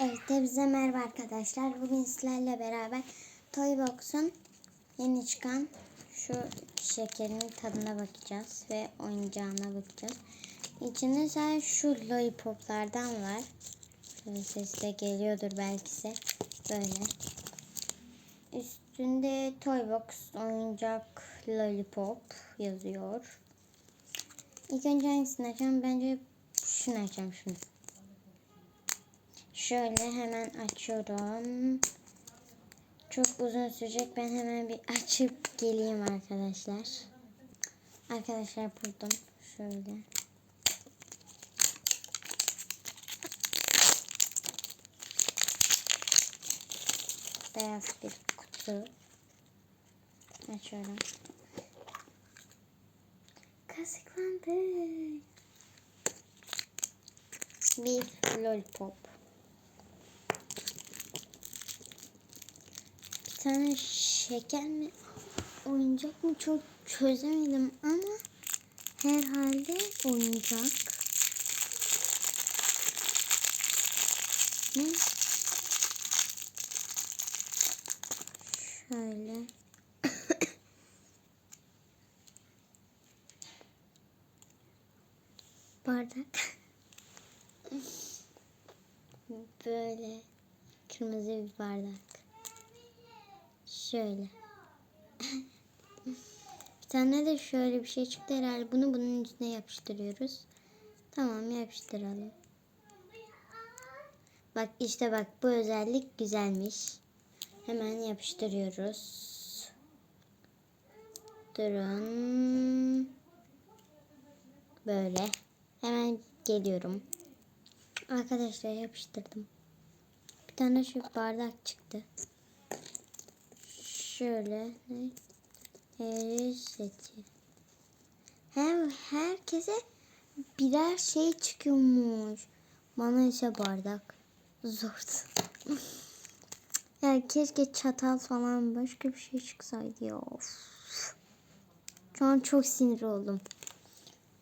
Evet hepinize merhaba arkadaşlar. Bugün sizlerle beraber Toybox'un yeni çıkan şu şekerin tadına bakacağız ve oyuncağına bakacağız. İçinde sadece şu lollipoplardan var. Şöyle ses de geliyordur belki size. Böyle. Üstünde Toybox oyuncak lollipop yazıyor. İlk önce hangisini açacağım? Bence şunu açacağım şunu. Şöyle hemen açıyorum. Çok uzun sürecek. Ben hemen bir açıp geleyim arkadaşlar. Arkadaşlar buldum. Şöyle. Beyaz bir kutu. Açıyorum. Kazıklandı. Bir lollipop. Bir tane şeker mi? Oyuncak mı çok çözemedim ama herhalde oyuncak. Ne? Şöyle. Bardak. Böyle kırmızı bir bardak. Şöyle. bir tane de şöyle bir şey çıktı herhalde. Bunu bunun üstüne yapıştırıyoruz. Tamam yapıştıralım. Bak işte bak bu özellik güzelmiş. Hemen yapıştırıyoruz. Durun. Böyle. Hemen geliyorum. Arkadaşlar yapıştırdım. Bir tane şu bardak çıktı. Şöyle ne? El seti. Hem herkese birer şey çıkıyormuş. Bana ise bardak. Zor. ya keşke çatal falan başka bir şey çıksaydı ya. Of. Şu an çok sinir oldum.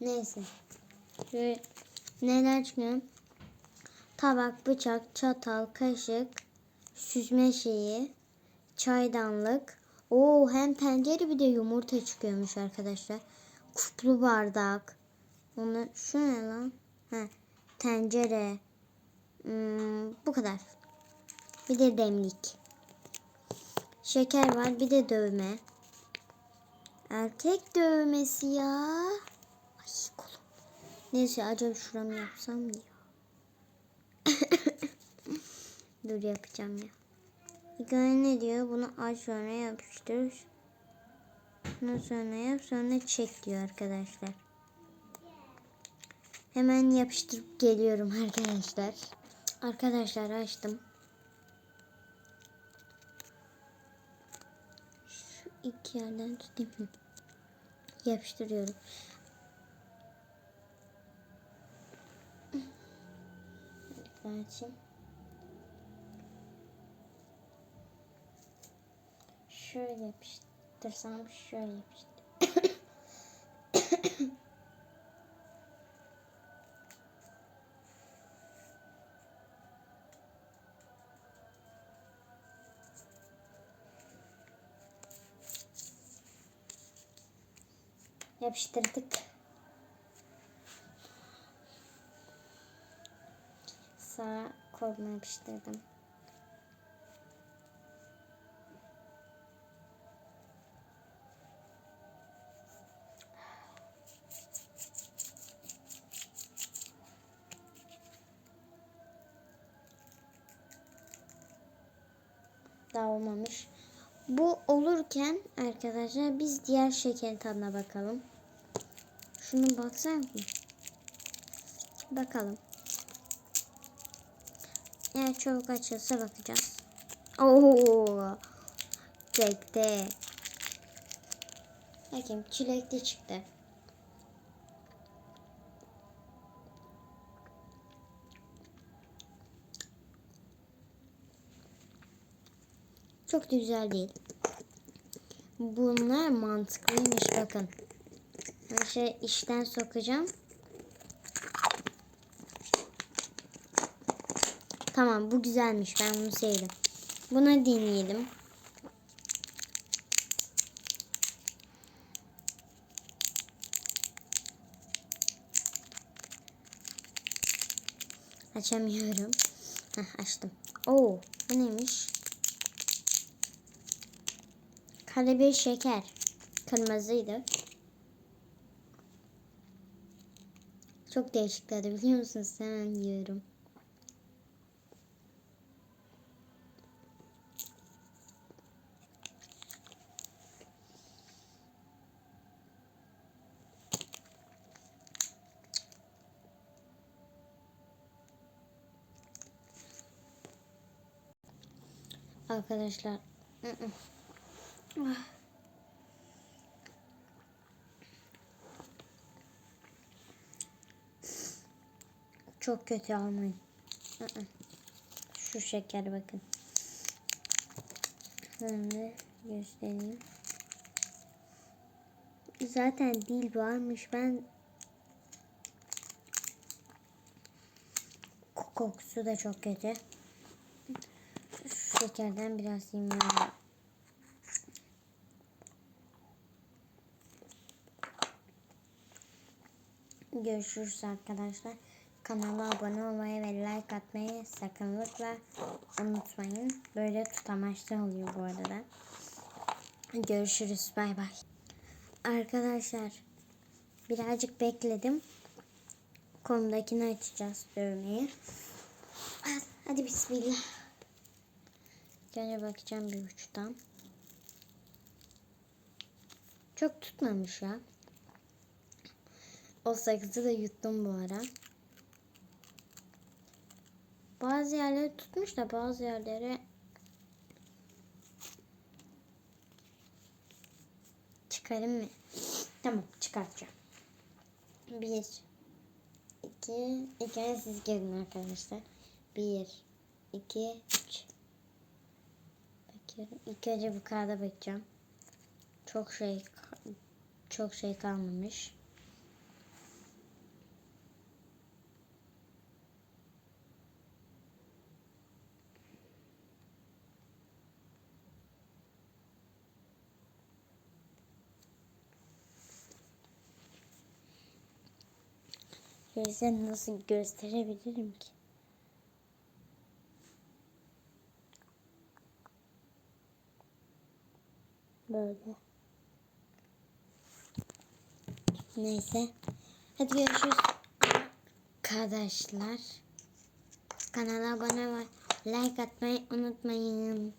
Neyse. Şöyle neler çıkıyor? Tabak, bıçak, çatal, kaşık, süzme şeyi, çaydanlık. Oo hem tencere bir de yumurta çıkıyormuş arkadaşlar. Kuplu bardak. Onu şu ne lan? Ha, tencere. Hmm, bu kadar. Bir de demlik. Şeker var, bir de dövme. Erkek dövmesi ya. Ay kolum. Neyse acaba şuramı yapsam ya. Dur yapacağım ya. Önce ne diyor? Bunu aç sonra yapıştır. Bunu sonra yap sonra çek diyor arkadaşlar. Hemen yapıştırıp geliyorum arkadaşlar. Arkadaşlar açtım. Şu iki yerden tutayım. Yapıştırıyorum. Açayım. Şöyle yapıştırsam şöyle yapıştır. Yapıştırdık. Sağ koluma yapıştırdım. Daha olmamış. Bu olurken arkadaşlar biz diğer şekerin tadına bakalım. Şunu baksana bir. Bakalım. Eğer çabuk açılsa bakacağız. Oo! Çekti. Bakayım çilekli çıktı. Çok da güzel değil. Bunlar mantıklıymış bakın. Ben şey işten sokacağım. Tamam bu güzelmiş. Ben bunu sevdim. Buna deneyelim. Açamıyorum. Heh, açtım. Oo, bu neymiş? Karabiber şeker. Kırmızıydı. Çok değişik biliyor musunuz? Hemen yiyorum. Arkadaşlar. ı ı. Çok kötü almayın. Şu şeker bakın. Şöyle göstereyim. Zaten dil varmış. Ben kokusu da çok kötü. Şu şekerden biraz yemiyorum. Görüşürüz arkadaşlar. Kanala abone olmayı ve like atmayı sakınlıkla unutmayın. Böyle tutamaçlı oluyor bu arada. Görüşürüz. Bay bay. Arkadaşlar birazcık bekledim. Kolumdakini açacağız dövmeyi. Hadi bismillah. Önce bakacağım bir uçtan. Çok tutmamış ya. O sakızı da yuttum bu ara. Bazı yerleri tutmuş da bazı yerleri çıkarayım mı? Tamam çıkartacağım. Bir, iki, önce siz gelin arkadaşlar. Bir, iki, üç. Bakıyorum. İlk önce bu kağıda bakacağım. Çok şey çok şey kalmamış. Size nasıl gösterebilirim ki? Böyle. Neyse. Hadi görüşürüz. Arkadaşlar. Kanala abone ve like atmayı unutmayın.